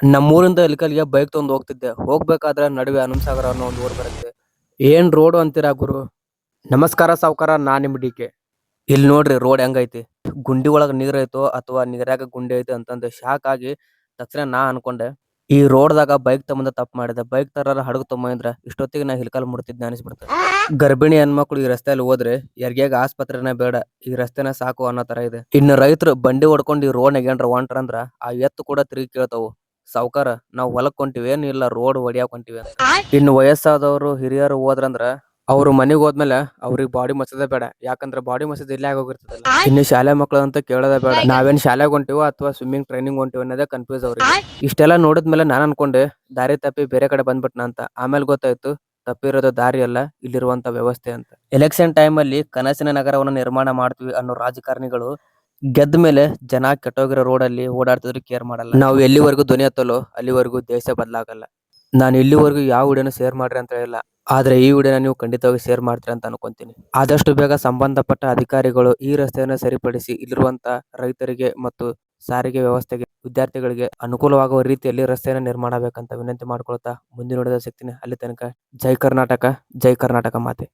ನಮ್ಮೂರಿಂದ ಇಲ್ಕಲ್ಗೆ bike ತಗೊಂಡು ಹೋಗ್ತಿದ್ದೆ. ಹೋಗ್ಬೇಕಾದ್ರೆ ನಡುವೆ ಹನುಮಸಾಗರ ಅನ್ನೋ ಒಂದು ಊರು ಬರುತ್ತೆ. ಏನ್ ರೋಡ್ ಅಂತೀರಾ ಗುರು? ನಮಸ್ಕಾರ ಸಾವ್ಕಾರ ನಾ ನಿಮ್ ಡಿ ಕೆ. ಇಲ್ಲಿ ನೋಡ್ರಿ ರೋಡ್ ಹೆಂಗೈತಿ? ಗುಂಡಿ ಒಳಗ ನೀರ್ ಐತೋ ಅಥವಾ ನೀರಾಗ ಗುಂಡಿ ಐತೆ ಅಂತಂದು ಶಾಕ್ ಆಗಿ ತಕ್ಷಣ ನಾ ಅನ್ಕೊಂಡೆ, ಈ ರೋಡ್ದಾಗ ಬೈಕ್ ತಮ್ಮಂದ ತಪ್ಪು ಮಾಡಿದೆ. ಬೈಕ್ ತರಾರ ಹಡಗು ತಗೊಂಬಂದ್ರ ಇಷ್ಟೊತ್ತಿಗೆ ನಾ ಹಿಲ್ಕಲ್ ಮುಡ್ತಿದ್ದೆ ಅನಿಸ್ಬಿಡ್ತ. ಗರ್ಭಿಣಿ ಹೆಣ್ಮಕ್ಳು ಈ ರಸ್ತೆಯಲ್ಲಿ ಹೋದ್ರೆ ಯಾರಿಗ್ಯಾಗ ಆಸ್ಪತ್ರೆನೇ ಬೇಡ, ಈ ರಸ್ತೆನ ಸಾಕು ಅನ್ನೋ ತರ ಇದೆ. ಇನ್ನು ರೈತರು ಬಂಡಿ ಹೊಡ್ಕೊಂಡು ಈ ರೋಡ್ ಏನ್ರ ಹೊಂಟ್ರಂದ್ರ ಆ ಎತ್ತು ಕೂಡ ತಿರುಗಿ ಕೇಳ್ತಾವು. ಸಾವ್ಕಾರ ನಾವು ಹೊಲಕ್ ಹೊಂಟಿವಿ ಏನ್ ಇಲ್ಲ ರೋಡ್ ಹೊಡಿಯಾಕ್ ಹೊಂಟಿವಿ ಅಂತ. ಇನ್ನು ವಯಸ್ಸಾದವರು ಹಿರಿಯರು ಹೋದ್ರಂದ್ರ ಅವ್ರು ಮನೆಗ್ ಹೋದ್ಮೇಲೆ ಅವ್ರಿಗೆ ಬಾಡಿ ಮಸದ ಬೇಡ. ಯಾಕಂದ್ರೆ ಬಾಡಿ ಮಸದ ಇಲ್ಲೇ ಆಗೋಗಿರ್ತದಲ್ಲ. ಇನ್ನು ಶಾಲೆ ಮಕ್ಳು ಅಂತ ಕೇಳೋದೇ ಬೇಡ. ನಾವೇನ್ ಶಾಲೆಗೆ ಹೊಂಟಿವೋ ಅಥವಾ ಸ್ವಿಮ್ಮಿಂಗ್ ಟ್ರೈನಿಂಗ್ ಹೊಂಟಿವಿ ಅನ್ನೋದೇ ಕನ್ಫ್ಯೂಸ್ ಅವ್ರಿಗೆ. ಇಷ್ಟೆಲ್ಲ ನೋಡಿದ್ಮೇಲೆ ನಾನು ಅನ್ಕೊಂಡೆ ದಾರಿ ತಪ್ಪಿ ಬೇರೆ ಕಡೆ ಬಂದ್ಬಿಟ್ನ ಅಂತ. ಆಮೇಲೆ ಗೊತ್ತಾಯ್ತು ತಪ್ಪಿರೋದು ದಾರಿ ಅಲ್ಲ ಇಲ್ಲಿರುವಂತ ವ್ಯವಸ್ಥೆ ಅಂತ. ಎಲೆಕ್ಷನ್ ಟೈಮ್ ಅಲ್ಲಿ ಕನಸಿನ ನಗರವನ್ನು ನಿರ್ಮಾಣ ಮಾಡ್ತೀವಿ ಅನ್ನೋ ರಾಜಕಾರಣಿಗಳು ಗೆದ್ದ ಮೇಲೆ ಜನ ಕೆಟ್ಟೋಗಿರೋ ರೋಡ್ ಅಲ್ಲಿ ಓಡಾಡ್ತಿದ್ರು ಕೇರ್ ಮಾಡಲ್ಲ. ನಾವು ಎಲ್ಲಿವರೆಗೂ ಧ್ವನಿ ಎತ್ತಲೋ ಅಲ್ಲಿವರೆಗೂ ದೇಶ ಬದಲಾಗಲ್ಲ. ನಾನು ಇಲ್ಲಿವರೆಗೂ ಯಾವ ವಿಡಿಯೋನ ಶೇರ್ ಮಾಡ್ರಿ ಅಂತ ಹೇಳಿಲ್ಲ. ಆದ್ರೆ ಈ ವಿಡಿಯೋನ ನೀವು ಖಂಡಿತವಾಗಿ ಶೇರ್ ಮಾಡ್ತೀರಾ ಅಂತ ಅನ್ಕೊಂತೀನಿ. ಆದಷ್ಟು ಬೇಗ ಸಂಬಂಧಪಟ್ಟ ಅಧಿಕಾರಿಗಳು ಈ ರಸ್ತೆಯನ್ನು ಸರಿಪಡಿಸಿ ಇಲ್ಲಿರುವಂತ ರೈತರಿಗೆ ಮತ್ತು ಸಾರಿಗೆ ವ್ಯವಸ್ಥೆಗೆ, ವಿದ್ಯಾರ್ಥಿಗಳಿಗೆ ಅನುಕೂಲವಾಗುವ ರೀತಿಯಲ್ಲಿ ರಸ್ತೆಯನ್ನು ನಿರ್ಮಾಣ ಬೇಕಂತ ವಿನಂತಿ ಮಾಡ್ಕೊಳ್ತಾ ಮುಂದಿನ ನೋಡಿದ ಸಿಗ್ತೀನಿ. ಅಲ್ಲಿ ತನಕ ಜೈ ಕರ್ನಾಟಕ ಜೈ ಕರ್ನಾಟಕ ಮಾತೆ.